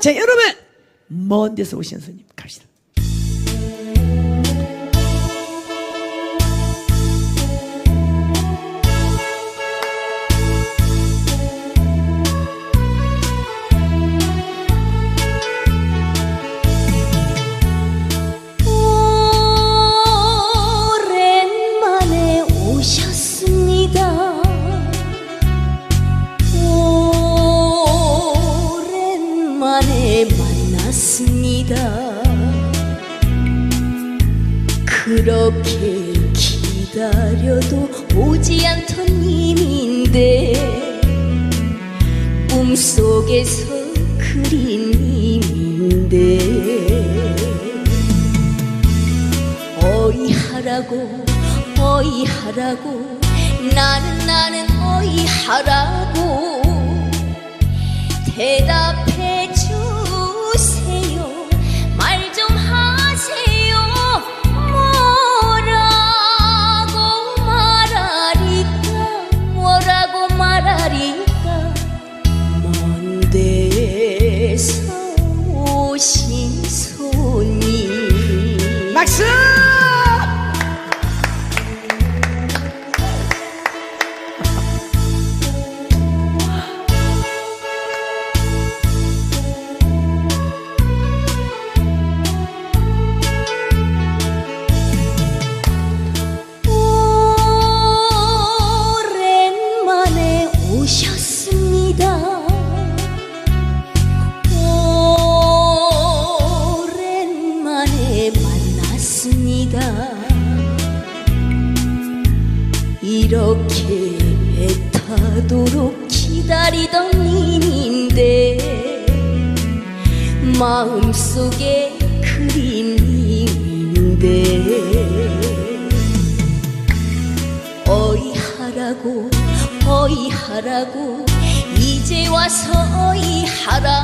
자, 여러분! 먼 데서 오신 손님 갑시다. 그렇게 기다려도 오지 않던 님인데 꿈속에서 그린 님인데 어이 하라고 어이 하라고 나는 나는 어이 하라고 대답해 다. 이렇게 애타도록 기다리던 님인데 마음속에 그린 님인데 어이 하라고 어이 하라고 이제 와서 어이 하라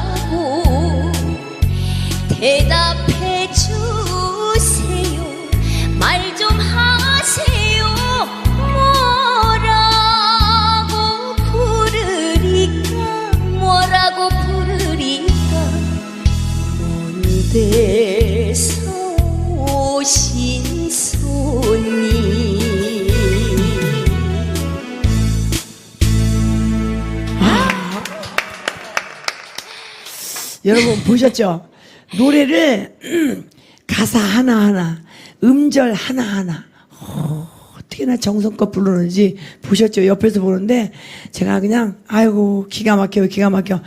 여러분 보셨죠? 노래를 음, 가사 하나하나, 음절 하나하나, 어, 어떻게나 정성껏 부르는지 보셨죠? 옆에서 보는데 제가 그냥 아이고 기가 막혀요 기가 막혀